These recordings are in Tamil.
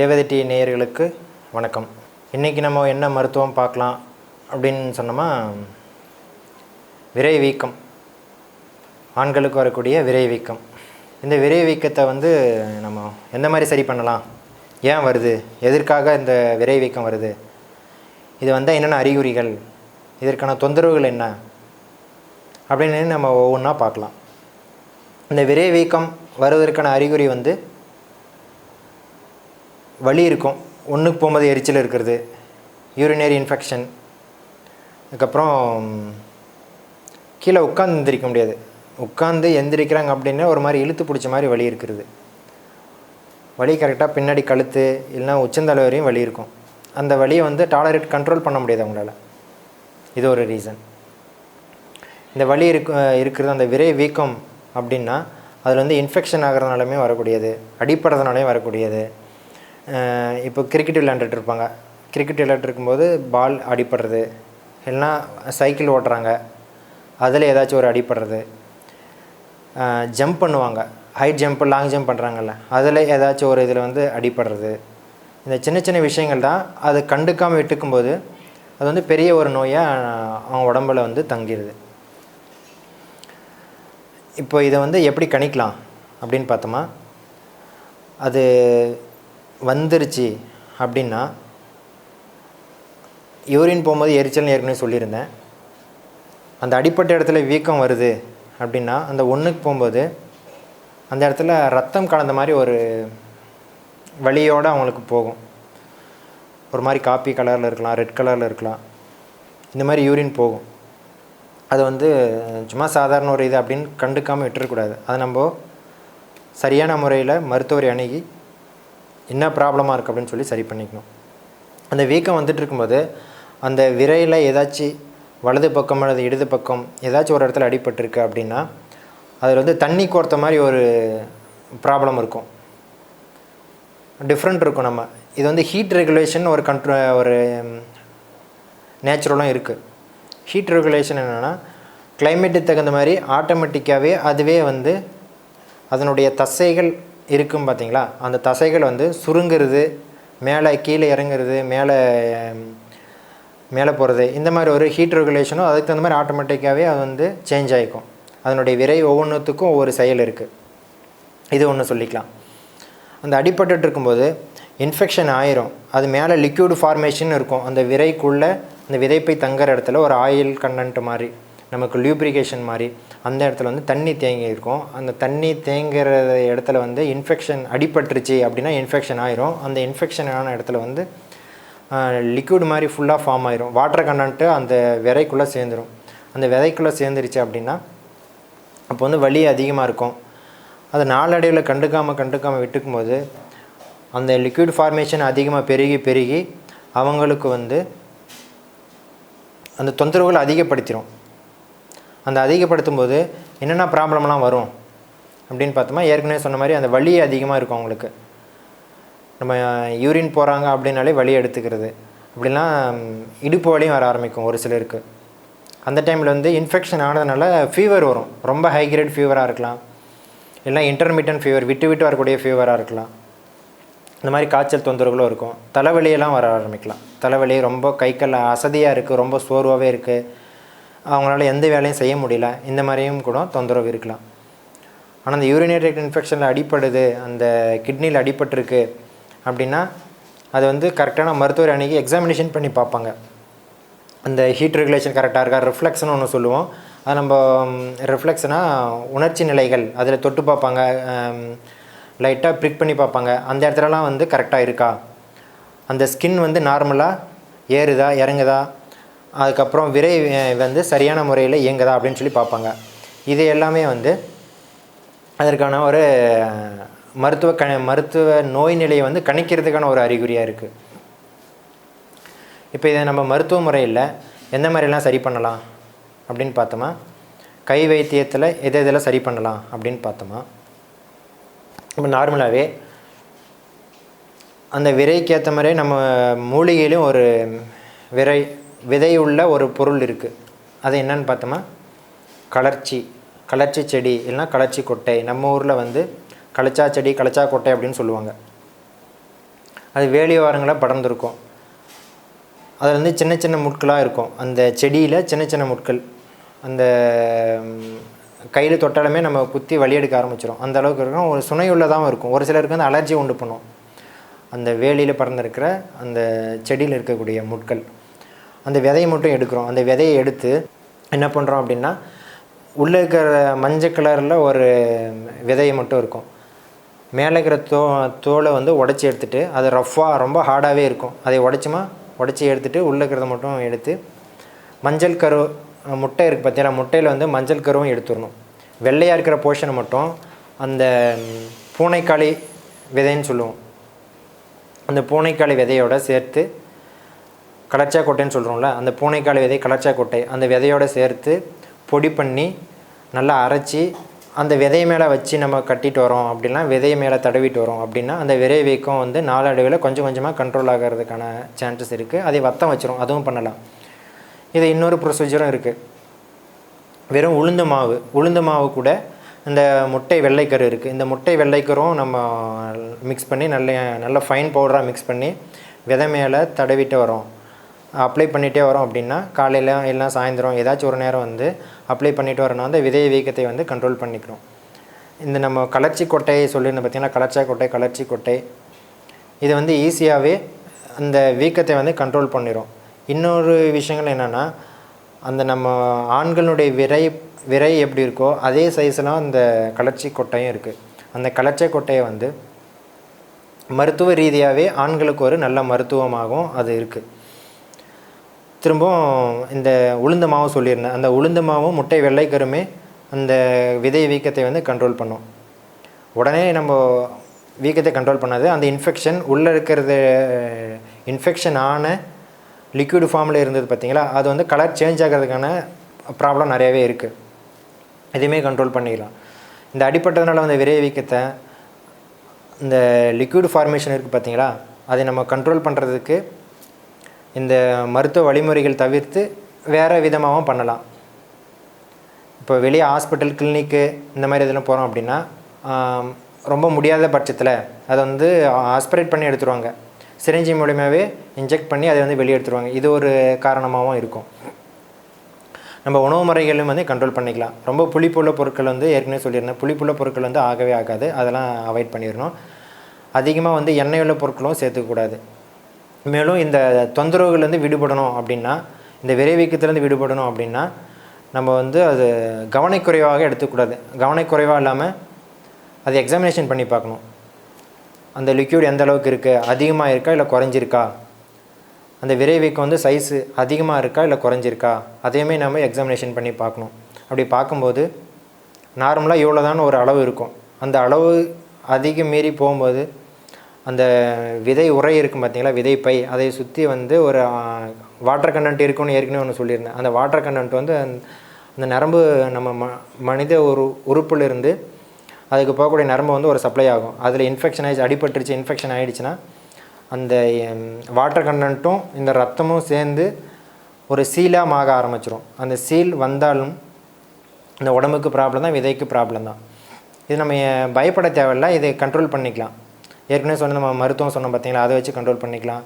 தேவதை டி நேயர்களுக்கு வணக்கம். இன்றைக்கி நம்ம என்ன மருத்துவம் பார்க்கலாம் அப்படின்னு சொன்னோமா? விரை வீக்கம். ஆண்களுக்கு வரக்கூடிய விரை வீக்கம். இந்த விரை வீக்கத்தை வந்து நம்ம எந்த மாதிரி சரி பண்ணலாம்? ஏன் வருது? எதற்காக இந்த விரை வீக்கம் வருது? இது வந்தால் என்னென்ன அறிகுறிகள்? இதற்கான தொந்தரவுகள் என்ன? அப்படின்னு நம்ம ஒவ்வொன்றா பார்க்கலாம். இந்த விரை வீக்கம் வருவதற்கான அறிகுறி வந்து வலி இருக்கும். ஒன்றுக்கு போகும்போது எரிச்சல் இருக்கிறது. யூரினரி இன்ஃபெக்ஷன் அதுக்கப்புறம் கீழே உட்காந்து எந்திரிக்க முடியாது. உட்காந்து எந்திரிக்கிறாங்க அப்படின்னா ஒரு மாதிரி இழுத்து பிடிச்ச மாதிரி வலி இருக்கிறது. வலி கரெக்டாக பின்னாடி கழுத்து இல்லைன்னா உச்சந்தலை வரையும் வலி இருக்கும். அந்த வலியை வந்து டாலரேட் கண்ட்ரோல் பண்ண முடியாது அவங்களால. இது ஒரு ரீசன் இந்த வலி இருக்கு இருக்கிறது அந்த விரை வீக்கம் அப்படின்னா அதில் வந்து இன்ஃபெக்ஷன் ஆகிறதுனாலுமே வரக்கூடியது. அடிப்படுறதுனாலையும் வரக்கூடியது. இப்போ கிரிக்கெட் விளையாண்டுட்டு இருப்பாங்க கிரிக்கெட் விளையாட்டு இருக்கும்போது பால் அடிப்படுறது இல்லைன்னா சைக்கிள் ஓட்டுறாங்க. அதில் ஏதாச்சும் ஒரு அடிப்படுறது ஜம்ப் பண்ணுவாங்க. ஹைட் ஜம்ப் லாங் ஜம்ப் பண்ணுறாங்கல்ல அதில் ஏதாச்சும் ஒரு இதில் வந்து அடிப்படுறது இந்த சின்ன சின்ன விஷயங்கள் தான் அது கண்டுக்காமல் விட்டுக்கும்போது அது வந்து பெரிய ஒரு நோயாக அவங்க உடம்புல வந்து தங்கிடுது இப்போ இதை வந்து எப்படி கணிக்கலாம் அப்படின்னு பார்த்தோமா? அது வந்துருச்சு அப்படின்னா யூரின் போகும்போது எரிச்சல்னு ஏற்கனவே சொல்லியிருந்தேன். அந்த அடிப்பட்ட இடத்துல வீக்கம் வருது அப்படின்னா அந்த ஒன்றுக்கு போகும்போது அந்த இடத்துல ரத்தம் கலந்த மாதிரி ஒரு வழியோடு அவங்களுக்கு போகும். ஒரு மாதிரி காப்பி கலரில் இருக்கலாம் ரெட் கலரில் இருக்கலாம். இந்த மாதிரி யூரின் போகும். அது வந்து சும்மா சாதாரண ஒரு இது அப்படின்னு கண்டுக்காமல் விட்டுறக்கூடாது. அதை நம்ம சரியான முறையில் மருத்துவரை அணுகி என்ன ப்ராப்ளமாக இருக்குது அப்படின்னு சொல்லி சரி பண்ணிக்கணும். அந்த வீக்கம் வந்துட்டு இருக்கும்போது அந்த விரையில் ஏதாச்சும் வலது பக்கம் அல்லது இடது பக்கம் ஏதாச்சும் ஒரு இடத்துல அடிபட்டிருக்கு அப்படின்னா அதில் வந்து தண்ணி கோர்த்த மாதிரி ஒரு ப்ராப்ளம் இருக்கும். டிஃப்ரெண்ட் இருக்கும் நம்ம. இது வந்து ஹீட் ரெகுலேஷன் ஒரு கண்ட்ரோ ஒரு நேச்சுரலும் இருக்குது ஹீட் ரெகுலேஷன் என்னென்னா கிளைமேட்டுக்கு தகுந்த மாதிரி ஆட்டோமேட்டிக்காகவே அதுவே வந்து அதனுடைய தசைகள் இருக்கும் பார்த்தீங்களா? அந்த தசைகள் வந்து சுருங்கிறது மேலே கீழே இறங்குறது மேலே மேலே போகிறது இந்த மாதிரி ஒரு ஹீட் ரெகுலேஷனும் அதுக்கு தகுந்த மாதிரி ஆட்டோமேட்டிக்காகவே அது வந்து சேஞ்ச் ஆகிக்கும் அதனுடைய விரை ஒவ்வொன்றுத்துக்கும் ஒவ்வொரு செயல் இருக்குது இது ஒன்று சொல்லிக்கலாம். அந்த அடிபட்டு இருக்கும்போது இன்ஃபெக்ஷன் ஆயிரும். அது மேலே லிக்யூட் ஃபார்மேஷன் இருக்கும். அந்த விரைக்குள்ளே அந்த விதைப்பை தங்குற இடத்துல ஒரு ஆயில் கண்டன்ட் மாதிரி. நமக்கு லியூப்ரிகேஷன் மாதிரி அந்த இடத்துல வந்து தண்ணி தேங்கி இருக்கும். அந்த தண்ணி தேங்குற இடத்துல வந்து இன்ஃபெக்ஷன் அடிபட்டுருச்சு அப்படின்னா இன்ஃபெக்ஷன் ஆயிரும். அந்த இன்ஃபெக்ஷன் ஆன இடத்துல வந்து லிக்விட் மாதிரி ஃபுல்லாக ஃபார்ம் ஆயிரும். வாட்டர் கண்டன்ட்டு அந்த விதைக்குள்ளே சேர்ந்துடும் அந்த விதைக்குள்ளே சேர்ந்துருச்சு அப்படின்னா அப்போ வந்து வலி அதிகமாக இருக்கும். அது நாளடைவில் கண்டுக்காமல் கண்டுக்காமல் விட்டுக்கும் போது அந்த லிக்விட் ஃபார்மேஷன் அதிகமாக பெருகி பெருகி அவங்களுக்கு வந்து அந்த தொந்தரவுகளை அதிகப்படுத்திடும் அந்த அதிகப்படுத்தும் போது என்னென்ன ப்ராப்ளம்லாம் வரும் அப்படின்னு பார்த்தோமா ஏற்கனவே சொன்ன மாதிரி அந்த வலி அதிகமாக இருக்கும் அவங்களுக்கு. நம்ம யூரின் போகிறாங்க அப்படின்னாலே வலி எடுத்துக்கிறது. அப்படின்னா இடுப்பு வலியும் வர ஆரம்பிக்கும் ஒரு சிலருக்கு. அந்த டைமில் வந்து இன்ஃபெக்ஷன் ஆனதுனால ஃபீவர் வரும். ரொம்ப ஹை கிரேட் ஃபீவராக இருக்கலாம். இல்லைனா இன்டர்மீடியன்ட் ஃபீவர் விட்டு விட்டு வரக்கூடிய ஃபீவராக இருக்கலாம். இந்த மாதிரி காய்ச்சல் தொந்தரவுகளும் இருக்கும். தலைவலியெல்லாம் வர ஆரம்பிக்கலாம். தலைவலி ரொம்ப கை அசதியாக இருக்குது ரொம்ப சோர்வாகவே இருக்குது அவங்களால எந்த வேலையும் செய்ய முடியல. இந்த மாதிரியும் கூட தொந்தரவு இருக்கலாம். ஆனால் அந்த யூரினரி இன்ஃபெக்ஷனில் அடிப்படுது அந்த கிட்னியில் அடிபட்டிருக்கு அப்படின்னா அது வந்து கரெக்டான மருத்துவர் அன்றைக்கி எக்ஸாமினேஷன் பண்ணி பார்ப்பாங்க. அந்த ஹீட் ரெகுலேஷன் கரெக்டாக இருக்கா? ரிஃப்ளெக்ஸ்னு ஒன்று சொல்லுவோம். அது நம்ம ரிஃப்ளெக்ஸ்னால் உணர்ச்சி நிலைகள். அதில் தொட்டு பார்ப்பாங்க லைட்டாக ப்ரிக் பண்ணி பார்ப்பாங்க. அந்த இடத்துலலாம் வந்து கரெக்டாக இருக்கா? அந்த ஸ்கின் வந்து நார்மலாக ஏறுதா இறங்குதா? அதுக்கப்புறம் விரை வந்து சரியான முறையில் இயங்குதா அப்படின்னு சொல்லி பார்ப்பாங்க. இது எல்லாமே வந்து அதற்கான ஒரு மருத்துவ க மருத்துவ நோய் நிலையை வந்து கணிக்கிறதுக்கான ஒரு அறிகுறியாக இருக்குது இப்போ இதை நம்ம மருத்துவ முறையில் எந்த மாதிரிலாம் சரி பண்ணலாம் அப்படின்னு பார்த்தோமா? கை வைத்தியத்தில் எது எதெல்லாம் சரி பண்ணலாம் அப்படின்னு பார்த்தோமா? இப்போ நார்மலாகவே அந்த விரைக்கு ஏற்ற மாதிரி நம்ம மூலிகையிலும் ஒரு விரை விதை உள்ள ஒரு பொருள் இருக்குது அது என்னன்னு பார்த்தோமா? கலர்ச்சி. கலர்ச்சி செடி இல்லைன்னா கலர்ச்சி கொட்டை. நம்ம ஊரில் வந்து கலச்சா செடி கலச்சா கொட்டை அப்படின்னு சொல்லுவாங்க. அது வேலி படர்ந்துருக்கும். அதில் வந்து சின்ன சின்ன முட்களாக இருக்கும். அந்த செடியில் சின்ன சின்ன முட்கள். அந்த கையில் தொட்டாலுமே நம்ம குத்தி வழி எடுக்க ஆரம்பிச்சிடும் அந்த அளவுக்கு இருக்கும். ஒரு சுனையுள்ளதாகவும் இருக்கும். ஒரு சிலருக்கு வந்து அலர்ஜி உண்டு பண்ணும். அந்த வேலியில் பறந்துருக்கிற அந்த செடியில் இருக்கக்கூடிய முட்கள். அந்த விதையை மட்டும் எடுக்கிறோம். அந்த விதையை எடுத்து என்ன பண்ணுறோம் அப்படின்னா உள்ளே இருக்கிற மஞ்சள் கலரில் ஒரு விதையை மட்டும் இருக்கும். மேலே இருக்கிற தோ தோலை வந்து உடச்சி எடுத்துட்டு அது ரஃப்பாக ரொம்ப ஹார்டாகவே இருக்கும். அதை உடச்சுமா? உடச்சி எடுத்துட்டு உள்ளே இருக்கிறத மட்டும் எடுத்து மஞ்சள் கரு முட்டை இருக்குது பார்த்தீங்களா முட்டையில் வந்து மஞ்சள் கருவும் எடுத்துடணும். வெள்ளையாக இருக்கிற போர்ஷனை மட்டும் அந்த பூனைக்காளி விதைன்னு சொல்லுவோம். அந்த பூனைக்காளி விதையோட சேர்த்து கலர்ச்சா கொட்டைன்னு சொல்கிறோம்ல அந்த பூனைக்கால் விதை கலர்ச்சா கொட்டை அந்த விதையோட சேர்த்து பொடி பண்ணி நல்லா அரைச்சி அந்த விதை மேலே வச்சு நம்ம கட்டிட்டு வரோம் அப்படின்னா விதை மேலே தடவிட்டு வரோம் அப்படின்னா அந்த விரை வீக்கம் வந்து நாளடைவில் கொஞ்சம் கொஞ்சமாக கண்ட்ரோல் ஆகிறதுக்கான சான்சஸ் இருக்குது அதை வத்தம் வச்சிரும் அதுவும் பண்ணலாம். இது இன்னொரு ப்ரொசீஜரும் இருக்குது வெறும் உளுந்து மாவு உளுந்து மாவு கூட இந்த முட்டை வெள்ளைக்கரு இருக்குது இந்த முட்டை வெள்ளைக்கரும் நம்ம மிக்ஸ் பண்ணி நல்ல நல்ல ஃபைன் பவுடராக மிக்ஸ் பண்ணி விதை மேலே தடவிட்டு வரோம். அப்ளை பண்ணிகிட்டே வரோம் அப்படின்னா காலையில் இல்லைனா சாயந்தரம் ஏதாச்சும் ஒரு நேரம் வந்து அப்ளை பண்ணிட்டு வரணும். அந்த விதை வீக்கத்தை வந்து கண்ட்ரோல் பண்ணிக்கிறோம். இந்த நம்ம கலர்ச்சி கொட்டையை சொல்லியிருந்தோம் பார்த்திங்கன்னா கலர்ச்சா கொட்டை கலர்ச்சி கொட்டை. இது வந்து ஈஸியாகவே அந்த வீக்கத்தை வந்து கண்ட்ரோல் பண்ணிடும் இன்னொரு விஷயங்கள் என்னென்னா அந்த நம்ம ஆண்களுடைய விரை விரை எப்படி இருக்கோ அதே சைஸ்லாம் அந்த கலர்ச்சி கொட்டையும் இருக்குது அந்த கலர்ச்சி கொட்டையை வந்து மருத்துவ ரீதியாகவே ஆண்களுக்கு ஒரு நல்ல மருத்துவமாகவும் அது இருக்குது திரும்பவும் இந்த உளுந்த மாவு சொல்லியிருந்தேன். அந்த உளுந்த மாவும் முட்டை வெள்ளைக்கருமே அந்த விதை வீக்கத்தை வந்து கண்ட்ரோல் பண்ணும். உடனே நம்ம வீக்கத்தை கண்ட்ரோல் பண்ணாது. அந்த இன்ஃபெக்ஷன் உள்ளே இருக்கிறது இன்ஃபெக்ஷன் ஆன லிக்விட் ஃபார்மில் இருந்தது பார்த்தீங்களா? அது வந்து கலர் சேஞ்ச் ஆகிறதுக்கான ப்ராப்ளம் நிறையவே இருக்குது எதுவுமே கண்ட்ரோல் பண்ணிக்கலாம். இந்த அடிப்பட்டதுனால வந்து விரை வீக்கத்தை இந்த லிக்விட் ஃபார்மேஷன் இருக்குது பார்த்தீங்களா? அதை நம்ம கண்ட்ரோல் பண்ணுறதுக்கு இந்த மருத்துவ வழிமுறைகள் தவிர்த்து வேறு விதமாகவும் பண்ணலாம். இப்போ வெளியே ஹாஸ்பிட்டல் கிளினிக்கு இந்த மாதிரி இதெல்லாம் போகிறோம் அப்படின்னா ரொம்ப முடியாத பட்சத்தில் அதை வந்து ஆஸ்பிரேட் பண்ணி எடுத்துருவாங்க. சிரிஞ்சி மூலியமாகவே இன்ஜெக்ட் பண்ணி அதை வந்து வெளியே எடுத்துருவாங்க. இது ஒரு காரணமாகவும் இருக்கும். நம்ம உணவு முறைகளும் வந்து கண்ட்ரோல் பண்ணிக்கலாம். ரொம்ப புளிப்புள்ள பொருட்கள் வந்து ஏற்கனவே சொல்லியிருந்தேன். புளிப்புள்ள பொருட்கள் வந்து ஆகவே ஆகாது. அதெல்லாம் அவாய்ட் பண்ணிடணும். அதிகமாக வந்து எண்ணெய் உள்ள பொருட்களும் சேர்த்துக்கூடாது மேலும் இந்த தொந்தரவுகள்லேருந்து விடுபடணும் அப்படின்னா இந்த விரைவீக்கத்துலேருந்து விடுபடணும் அப்படின்னா நம்ம வந்து அது கவனக்குறைவாக எடுத்துக்கூடாது. கவனக்குறைவாக இல்லாமல் அது எக்ஸாமினேஷன் பண்ணி பார்க்கணும். அந்த லிக்யூட் எந்த அளவுக்கு இருக்குது அதிகமாக இருக்கா? இல்லை குறைஞ்சிருக்கா? அந்த விரைவீக்கம் வந்து சைஸு அதிகமாக இருக்கா? இல்லை குறைஞ்சிருக்கா? அதையுமே நம்ம எக்ஸாமினேஷன் பண்ணி பார்க்கணும். அப்படி பார்க்கும்போது நார்மலாக இவ்வளோதான ஒரு அளவு இருக்கும். அந்த அளவு அதிகம் மீறி போகும்போது அந்த விதை உரை இருக்கும் பார்த்தீங்களா? விதை பை. அதை சுற்றி வந்து ஒரு வாட்டர் கண்டென்ட் இருக்குன்னு ஏற்கனவே ஒன்று சொல்லியிருந்தேன். அந்த வாட்டர் கண்டென்ட் வந்து அந்த- நரம்பு நம்ம ம மனித ஒரு உறுப்புலேருந்து அதுக்கு போகக்கூடிய நரம்பு வந்து ஒரு சப்ளை ஆகும். அதில் இன்ஃபெக்ஷன் ஆகிடுச்சு அடிபட்டுருச்சு இன்ஃபெக்ஷன் ஆகிடுச்சுன்னா அந்த வாட்டர் கண்டென்ட்டும் இந்த ரத்தமும் சேர்ந்து ஒரு சீலாக மாக ஆரம்பிச்சிரும். அந்த சீல் வந்தாலும் இந்த உடம்புக்கு ப்ராப்ளம் தான் விதைக்கு ப்ராப்ளம் தான். இது நம்ம பயப்பட தேவையில்ல. இதை கண்ட்ரோல் பண்ணிக்கலாம். ஏற்கனவே சொன்ன நம்ம மருத்துவம் சொன்னோம் பார்த்தீங்களா அதை வச்சு கண்ட்ரோல் பண்ணிக்கலாம்.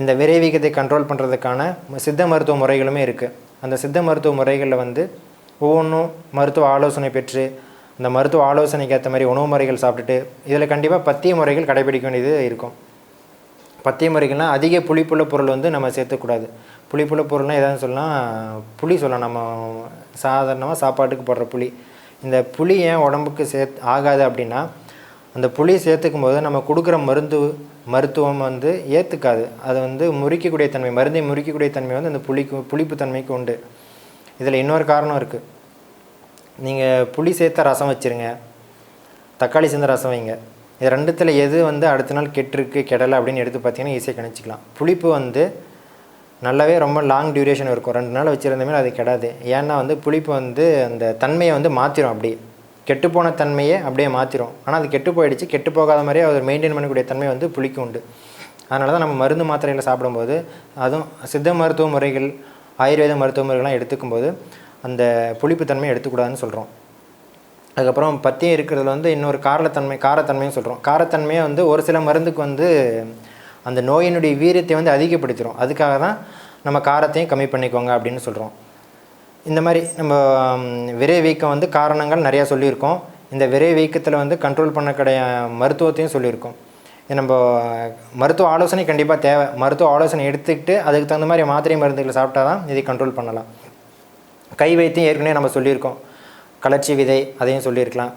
இந்த விரைவீக்கத்தை கண்ட்ரோல் பண்ணுறதுக்கான சித்த மருத்துவ முறைகளுமே இருக்குது அந்த சித்த மருத்துவ முறைகளில் வந்து ஒவ்வொன்றும் மருத்துவ ஆலோசனை பெற்று அந்த மருத்துவ ஆலோசனைக்கு ஏற்ற மாதிரி உணவு முறைகள் சாப்பிட்டுட்டு இதில் கண்டிப்பாக பத்திய முறைகள் கடைபிடிக்க வேண்டியது இருக்கும். பத்திய முறைகள்னால் அதிக புளிப்புள்ள பொருள் வந்து நம்ம சேர்த்துக்கூடாது. புளிப்புள்ள பொருள்னால் எதாவது சொல்லலாம் புளி சொல்லலாம். நம்ம சாதாரணமாக சாப்பாட்டுக்கு போடுற புளி. இந்த புளி ஏன் உடம்புக்கு சேத் ஆகாது அப்படின்னா அந்த புளி சேர்த்துக்கும் போது நம்ம கொடுக்குற மருந்து மருத்துவம் வந்து ஏற்றுக்காது அது வந்து முறிக்கக்கூடிய தன்மை மருந்தை முறிக்கக்கூடிய தன்மை வந்து அந்த புளிக்கு புளிப்பு தன்மைக்கு உண்டு. இதில் இன்னொரு காரணம் இருக்குது நீங்கள் புளி சேர்த்த ரசம் வச்சுருங்க. தக்காளி சேர்ந்த ரசம் வைங்க. இது ரெண்டுத்தில் எது வந்து அடுத்த நாள் கெட்டிருக்கு கெடலை அப்படின்னு எடுத்து பார்த்தீங்கன்னா ஈஸியாக கணிச்சிக்கலாம். புளிப்பு வந்து நல்லாவே ரொம்ப லாங் டியூரேஷன் இருக்கும். ரெண்டு நாள் வச்சுருந்தமே அது கெடாது. ஏன்னா வந்து புளிப்பு வந்து அந்த தன்மையை வந்து மாற்றிடும் அப்படியே கெட்டுப்போன தன்மையை அப்படியே மாற்றிடும் ஆனால் அது கெட்டு போயிடுச்சு. கெட்டு போகாத மாதிரியே அது மெயின்டைன் பண்ணக்கூடிய தன்மை வந்து புளிக்கு உண்டு. அதனால தான் நம்ம மருந்து மாத்திரைகளை சாப்பிடும்போது அதுவும் சித்த மருத்துவ முறைகள் ஆயுர்வேத மருத்துவ முறைகள்லாம் எடுத்துக்கும்போது அந்த புளிப்புத்தன்மையை எடுத்துக்கூடாதுன்னு சொல்கிறோம் அதுக்கப்புறம் பத்தியம் இருக்கிறதுல வந்து இன்னொரு காரத்தன்மை காரத்தன்மையும் சொல்கிறோம் காரத்தன்மையை வந்து ஒரு சில மருந்துக்கு வந்து அந்த நோயினுடைய வீரியத்தை வந்து அதிகப்படுத்திடும் அதுக்காக தான் நம்ம காரத்தையும் கம்மி பண்ணிக்கோங்க அப்படின்னு சொல்கிறோம் இந்த மாதிரி நம்ம விரை வீக்கம் வந்து காரணங்கள் நிறையா சொல்லியிருக்கோம். இந்த விரை வீக்கத்தில் வந்து கண்ட்ரோல் பண்ணக்கூடிய மருத்துவத்தையும் சொல்லியிருக்கோம். நம்ம மருத்துவ ஆலோசனை கண்டிப்பாக தேவை. மருத்துவ ஆலோசனை எடுத்துக்கிட்டு அதுக்கு தகுந்த மாதிரி மாத்திரை மருந்துகளை சாப்பிட்டா தான் இதை கண்ட்ரோல் பண்ணலாம். கை வைத்தியம் ஏற்கனவே நம்ம சொல்லியிருக்கோம். கலர்ச்சி விதை அதையும் சொல்லியிருக்கலாம்.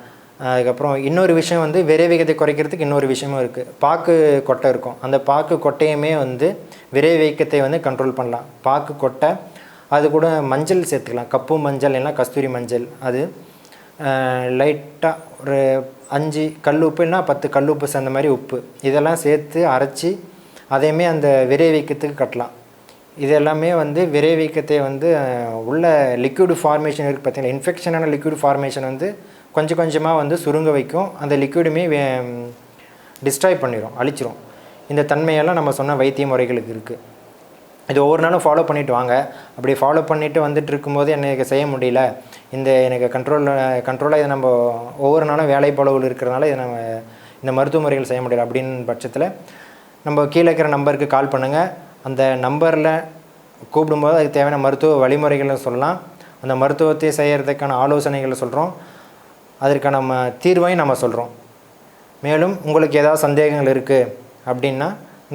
அதுக்கப்புறம் இன்னொரு விஷயம் வந்து விரைவேகத்தை குறைக்கிறதுக்கு இன்னொரு விஷயமும் இருக்குது பாக்கு கொட்டை இருக்கும். அந்த பாக்கு கொட்டையுமே வந்து விரைவேகத்தை வந்து கண்ட்ரோல் பண்ணலாம். பாக்கு கொட்டை அது கூட மஞ்சள் சேர்த்துக்கலாம். கப்பு மஞ்சள் இல்லைன்னா கஸ்தூரி மஞ்சள். அது லைட்டாக ஒரு அஞ்சு கல் உப்பு பத்து கல் உப்பு சேர்ந்த மாதிரி உப்பு. இதெல்லாம் சேர்த்து அரைச்சி அதையுமே அந்த விரைவீக்கத்துக்கு கட்டலாம். இது எல்லாமே வந்து விரைவீக்கத்தை வந்து உள்ள லிக்விட் ஃபார்மேஷன் இருக்குது பார்த்திங்கன்னா இன்ஃபெக்ஷனான லிக்விட் ஃபார்மேஷன் வந்து கொஞ்சம் கொஞ்சமாக வந்து சுருங்க வைக்கும். அந்த லிக்விடுமே டிஸ்ட்ராய் பண்ணிடும் அழிச்சிரும். இந்த தன்மையெல்லாம் நம்ம சொன்ன வைத்திய முறைகளுக்கு இருக்குது இது ஒவ்வொரு நாளும் ஃபாலோ பண்ணிட்டு வாங்க. அப்படி ஃபாலோ பண்ணிவிட்டு வந்துட்டு இருக்கும்போது எனக்கு செய்ய முடியல. இந்த எனக்கு கண்ட்ரோலில் கண்ட்ரோலாக இதை நம்ம ஒவ்வொரு நாளும் வேலை பளவில் இருக்கிறனால இதை நம்ம இந்த மருத்துவ முறைகள் செய்ய முடியல அப்படின்னு பட்சத்தில் நம்ம கீழே இருக்கிற நம்பருக்கு கால் பண்ணுங்கள் அந்த நம்பரில் கூப்பிடும்போது அதுக்கு தேவையான மருத்துவ வழிமுறைகளை சொல்லலாம். அந்த மருத்துவத்தை செய்கிறதுக்கான ஆலோசனைகளை சொல்கிறோம் அதற்கான நம்ம தீர்வையும் நம்ம சொல்கிறோம் மேலும் உங்களுக்கு ஏதாவது சந்தேகங்கள் இருக்குது அப்படின்னா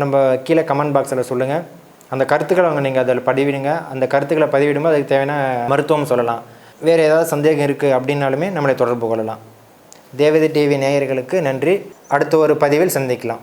நம்ம கீழே கமெண்ட் பாக்ஸில் சொல்லுங்கள் அந்த கருத்துக்களை அவங்க நீங்கள் அதில் பதிவிடுங்க. அந்த கருத்துக்களை பதிவிடும்போது அதுக்கு தேவையான மருத்துவம் சொல்லலாம். வேறு ஏதாவது சந்தேகம் இருக்குது அப்படின்னாலுமே நம்மளை தொடர்பு கொள்ளலாம். தேவதி டிவி நேயர்களுக்கு நன்றி. அடுத்த ஒரு பதிவில் சந்திக்கலாம்.